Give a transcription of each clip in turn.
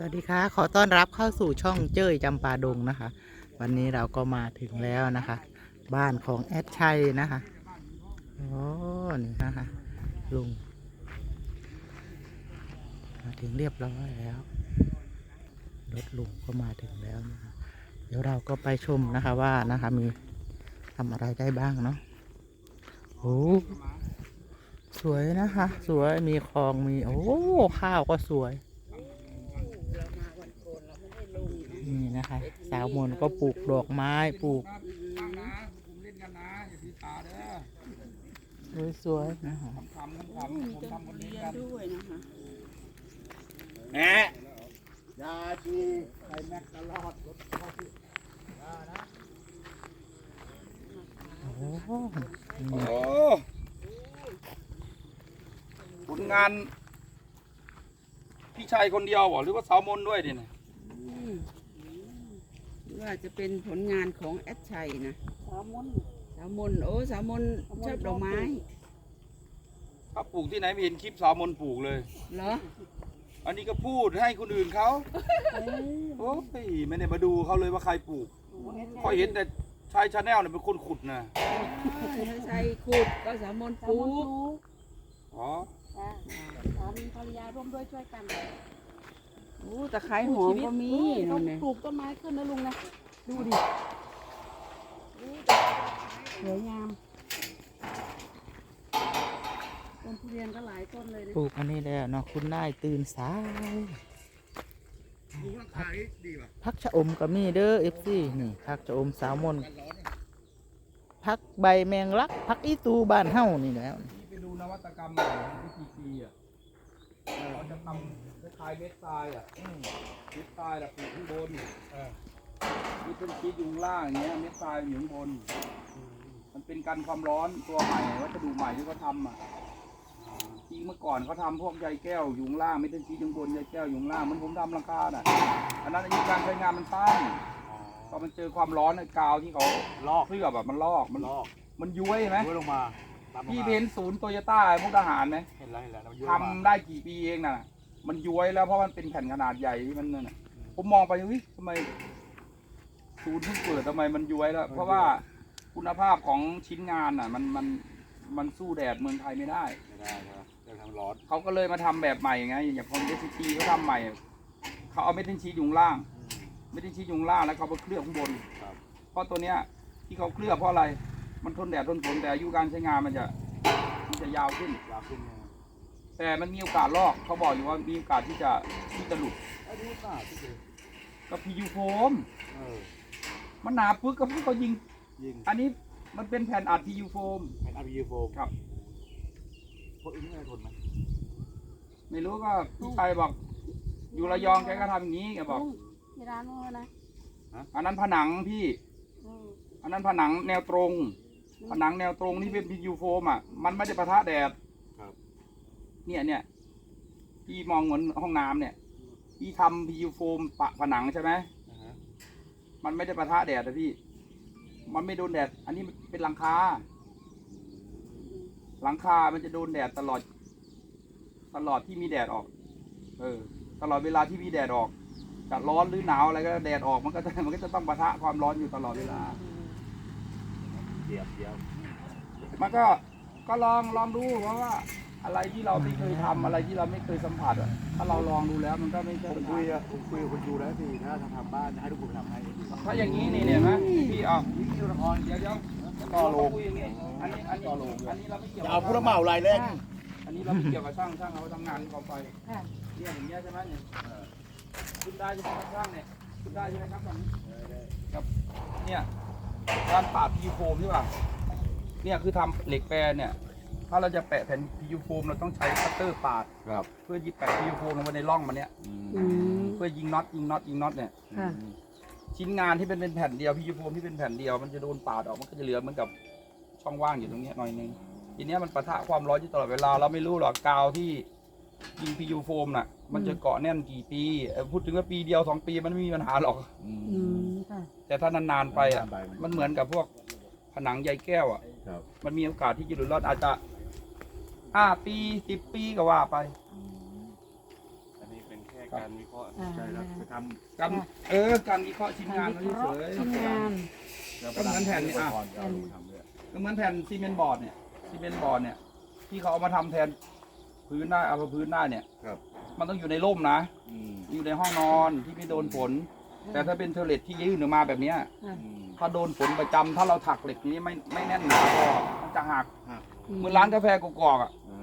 สวัสดีค่ะ ขอต้อนรับเข้าสู่ช่องเจ้ยจำปาดงนะคะ วันนี้เราก็มาถึงแล้วนะคะ บ้านของแอดชัยนะคะโอ้นี่นะคะลุงมาถึงเรียบร้อยแล้วรถลุงก็มาถึงแล้วนะคะเดี๋ยวเราก็ไปชมนะคะว่านะคะมีทำอะไรได้บ้างเนาะโอ้สวยนะคะ สวยมีคลองมีโอ้ข้าวก็สวย นี่ะคะ สาวมนก็ปลูกดอกไม้ปลูกตั้งนะผมเล่นกันนะอย่าตีตาเด้อสวยๆนะคะทำทำทำผมทำคนนี้กันด้วยนะคะแหมยาจีไอแม็กตลอดรถเข้าที่โอ้โหโอ้ผลงาน พี่ชายคนเดียวหรือว่าสาวมนด้วยดิเนี่ย ว่าจะเป็นผลงานของแอดชัยนะสาวมนสาวมนโอ้สาวมนชอบดอกไม้ถ้าปลูกที่ไหนไม่เห็นคลิปสาวมนปลูกเลย เหรอ อันนี้ก็พูดให้คนอื่นเขาโอ้ยไม่ได้มาดูเขาเลยว่าใครปลูกพอเห็นแต่ชายชาแนลเนี่ยเป็นคนขุดนะถ้าใช้ขุดก็สาวมนปลูกอ๋อสามีภรรยาร่วมด้วยช่วยกันโอ้ตะไคร้หอมก็มีต้นู่องนเนี่ยปลูกต้นไม้ขึ้นนะลุงนะ ดูดิสวยงามต้นทุเรียนก็หลายต้นเลยดิปลูกอันนี้แล้วเนาะคุณนายตื่นสายพักชะอมก็มีเด้อเอฟซีนี่พักชะอมสาวมนพักใบแมงลักพักอีตูบ้านเฮ้านี่แล้วพี่ไปดูนวัตกรรมใหม่ของพีพีอะเราจะทำ คล้ายๆเม็ดทรายอะเม็ดทรายแบบปลูกข้างบนนี่เป็นชีสอยู่ข้างล่างอย่างเงี้ยเม็ดทรายอยู่ข้างบน มันเป็นกันความร้อนตัวใหม่วัสดุใหม่ที่เขาทำอะจริงเมื่อก่อนเขาทำพวกใยแก้วอยู่ข้างล่างไม่เป็นชีสอยู่ข้างบนใยแก้วอยู่ข้างล่างเหมันผมทำราคาน่ะอันนั้นอายุการใช้งานมันสั้นพอมันเจอความร้อนไอ้กาวที่เขาลอกเคลือบแบบมันลอกมันลอก มันย้วยไหมย้วยลงมาตามลงมาพี่เพนศูนย์โตโยต้ามุกดาหารไหมเห็นแล้วเห็นแล้วมันย้วยทำลงมาได้กี่ปีเองน่ะ มันย้วยแล้วเพราะมันเป็นแผ่นขนาดใหญ่ที่มันนั่นน่ะผมมองไปเฮ้ยทำไมศูนย์เพิ่งเปิดทำไมมันย้วยแล้ว เพราะว่าคุณภาพของชิ้นงานน่ะ มันมันมันสู้แดดเมืองไทยไม่ได้ไม่ได้ใช่ไหมเรื่องทางร้อนเขาก็เลยมาทำแบบใหม่ไงอย่างของเอสซีเขาทำใหม่เขาเอาเม็ดเทนชีสอยู่ข้างล่างเม็ดเทนชีสอยู่ข้างล่างแล้วเขาไปเคลือบข้างบนครับเพราะตัวเนี้ยที่เขาเคลือบเพราะอะไร มันทนแดดทนฝนแต่อายุการใช้งานมันจะมันจะยาวขึ้นยาวขึ้นเนี่ย แต่มันมีโอกาสลอกเขาบอกอยู่ว่ามีโอกาสที่จะที่จะหลุดไอ้ดูป่าที่เจอก็พียูโฟมเออมันหนาปึ๊กก็พี่เขายิง ยิงอันนี้มันเป็นแผ่นอัดพียูโฟมแผ่นอาร์พีโฟมครับพวกอื่นไม่ได้ทนไหมไม่รู้ก็พี่ชายบอก อยู่ระยองแกก็ทำอย่างนี้แกบอกลุงที่ร้านนู้นนะอันนั้นผนังพี่ อืมอันนั้นผนังแนวตรง ผนังแนวตรงที่เป็นพียูโฟมอะมันไม่ได้ปะทะแดดครับ เนี่ยเนี่ยพี่มองเหมือนห้องน้ำเนี่ยพี่ทำพียูโฟมปะผนังใช่ไหมนะฮะมันไม่ได้ปะทะแดดนะพี่ มันไม่โดนแดด อันนี้มันเป็นหลังคา หลังคา มันจะโดนแดดตลอด ตลอดที่มีแดดออก เออ ตลอดเวลาที่มีแดดออกจะร้อนหรือหนาวอะไรก็แดดออกมันก็จะมันก็จะต้องปะทะความร้อนอยู่ตลอดเวลาเดียบเดียวมันก็ก็ลองลองดูเพราะว่า อะไรที่เราไม่เคยทำอะไรที่เราไม่เคยสัมผัสอะถ้าเราลองดูแล้วมันก็ไม่ใช่ผมปัญคุหายอะผมคุยกับคุณดูแล้วสิถ้าทำทำบ้านให้ทุกคนทำให้ถ้าอย่างนี้นี่เนี่ยไหมพี่เอานี่คือละครเดี๋ยวเดี๋ยวต่อโลงคุยอย่างนี้อันนี้อันนี้อันนี้เราไม่เกี่ยวจะเอาผู้รับเหมารายแรกอันนี้เราไม่เกี่ยวกับช่างช่างเขาทำงานกองไฟค่ะเนี่ยอย่างเงี้ยใช่ไหมเนี่ยคุณได้ใช่ไหมครับช่างเนี่ยคุณได้ใช่ไหมครับตอนนี้กับเนี่ยการปาดพียูโฟมใช่ป่ะเนี่ยคือทำเหล็กแปรเนี่ย ถ้าเราจะแปะแผ่นพียูโฟมเราต้องใช้คัตเตอร์ปาด ครับเพื่อยิงแปะพียูโฟมลงไปในร่องมันเนี่ยอืม เพื่อยิงน็อตยิงน็อตยิงน็อตเนี่ยค่ะ ชิ้นงานที่เป็นเป็นแผ่นเดียวพียูโฟมที่เป็นแผ่นเดียวมันจะโดนปาดออกมันก็จะเหลือเหมือนกับช่องว่างอยู่ตรงเนี้ยหน่อยนึงทีเนี้ยมันปะทะความร้อนอยู่ตลอดเวลาเราไม่รู้หรอกกาวที่ยิงพียูโฟมน่ะ มันจะเกาะแน่นกี่ปีเอ่อพูดถึงว่าปีเดียวสองปีมันไม่มีปัญหาหรอก อืม อืมค่ะ แต่ถ้านานๆไปอะนานๆไปมันมันเหมือนกับพวกผนังใยแก้วอะ ครับ มันมีโอกาสที่จะหลุดรอดอาจจะ ห้าปีสิบปีก็ว่าไปอันนี้เป็นแค่การวิเคราะห์อ่าใช่ครับไปทการเออการวิเคราะห์ชิ้นงานวิเขาเคราะห์เฉยชิ้นงานำแล้วก็เหมือนแผ่นนี่อะก่อนจะเอาลงทำด้วยๆก็เหมือนแผ่นซีเมนต์บอร์ดเนี่ยซีเมนต์บอร์ดเนี่ย ที่เขาเอามาทำแทนพื้นได้เอามาพื้นได้เนี่ยครับมันต้องอยู่ในร่มนะอืมอยู่ในห้องนอนที่ไม่โดนฝนแต่ถ้าเป็นเทอร์เลตที่ยื่นออกมาแบบเนี้ยอืมถ้าโดนฝนประจำถ้าเราถักเหล็กนี้ไม่ไม่แน่นหนาพอมันจะหักหัก เหมือนร้านกาแฟกอกๆอะอ่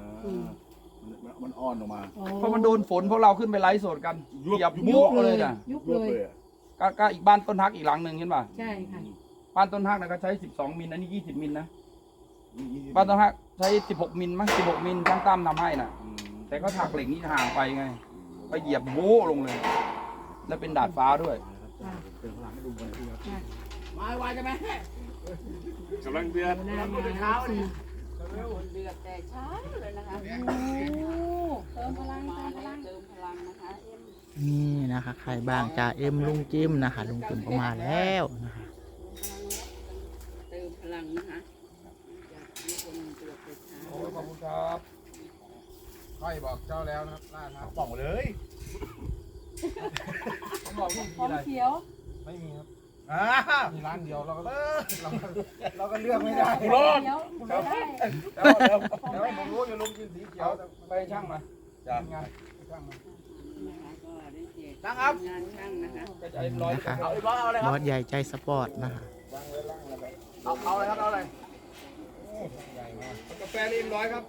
ามันมันอ่อนออกมา เพราะมันโดนฝนพวกเราขึ้นไปไลฟ์สดกันยุบ เหยียบยุบยุบเลยนะยุบรวบเลยเลยอะก็ก็อีกบ้านต้นฮักอีกหลังหนึ่งเห็นป่ะใช่ค่ะบ้านต้นฮักนะก็ใช้ 12 มิลอันนี้ 20 มิลนะนี่ยี่สิบ้านต้นฮักใช้ 16 มิลมั้ง16 มิลช่างตั้มทำให้น่ะ อืมแต่ก็ถักเหล็กนี้ห่างไปไง ไปเหยียบโบ้ลงเลย แล้วเป็นดาดฟ้าด้วย เป็นพลังให้ดูกันนะครับค่ะมาไวจะไหมกำลังเดือด หน้ามาเช้านี่สี่ เดือดแต่เช้าเลยนะคะโอ้เติมพลังมาเติมพแล้ลัวงเติมพลังนะคะเอ็มนี่นะคะ ใครบางจ่าเอ็มลุงจิ้มนะคะ ลุงจิ้มก็มาแล้วนะคะเติมพลังนะคะจากมีคนตรวจแต่เช้าโอ้ยขอบคุณครับค่อยบอกเจ้าแล้วนะครับล่าครับบอกเลยผมบอกพี่ขทีองอะไรเขียว ไม่มีครับอ่ามีร้านเดียวเราก็เราก็เราก็เลือกไม่ได้เขีย วไม่ได้แล้วแล้วแล้วให้ผมรู้อยู่ลุงกินสีเขียวไปช่างมาจ้ะงานไปช่างมานะคะก็ได้แจกตั้งครับงานช่างนะคะก็จะไอ้ร้อยนะคะเอาอีกร้อยเอาเลยบครับอสใหญ่ใจสปอร์ตนะคะเอาเอาเลยครับเอาเลยกาแฟรีมร้อยครับ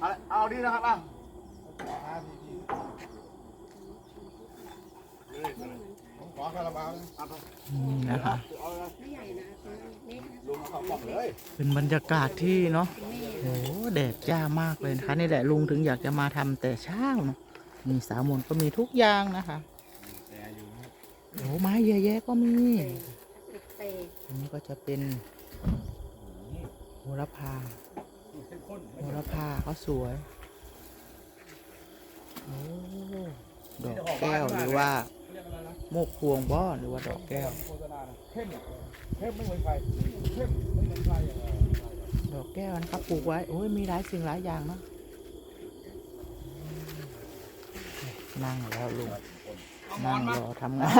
เอาเอาดีนะครับอะผม ขอคาราบาวนะนี่นะคะเอาเลยไม่ใหญ่นะเล็กนะลุงเอาบอกเลยเป็นบรรยากาศที่เนาะโอ้แดดจ้ามากเลยนะคะนี่แหละลุงถึงอยากจะมาทำแต่เช้าเนาะมีสาวมนก็มีทุกอย่างนะคะโอ้ไม้เยอะแยะก็มีเตะอันนี้ก็จะเป็นโหระพาโหระพาเขาสวย โอ้ ดอกแก้วหรือว่า เรียกอะไรนะโมกพวงบ้อหรือว่าดอกแก้ว โฆษณานะเข้มเข้มไม่เหมือนใครเข้มไม่เหมือนใครอย่างไรดอกแก้วนะครับปลูกไว้โอ้ยมีหลายสิ่งหลายอย่างเนาะนั่งแล้วลุงเอาหมอนั่นงมารอทำงาน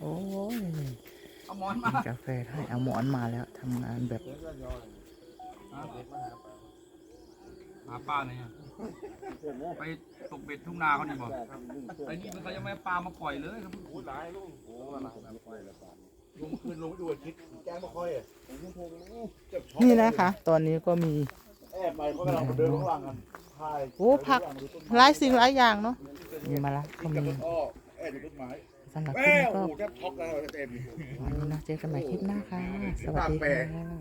โอ้ยเอาหมอนมา กาแฟให้เอาหมอนมาแล้วทำงานแบบหา ปลาไหนอะไปตกเบ็ดทุ่งนาเขานี่บอกไอ้นี่มันเขายังไม่เอาปลามาปล่อยเลยครับพูดร้ายลุงโอ้หลายน้ำค่อยแล้วกันลุงคืนลุงดูคิดแก้มาค่อยอะผมคงเจ็บช็อกนี่นะคะ ตอนนี้ก็มีแอบไปเขากำลังเดินข้างหลังกันถ่ายโอ้ผักหลายสิ่งหลายอย่างเนาะมีมาละก็กับมีต้นอ้อแอบอยู่ต้นไม้สำหรับคแม่ลิปนี้โอ้ก็โหแทบช็อกแล้วเต็มอยู่วันนี้นะเจอกันใหม่คลิปหน้าค่ะ สวัสดีค่ะ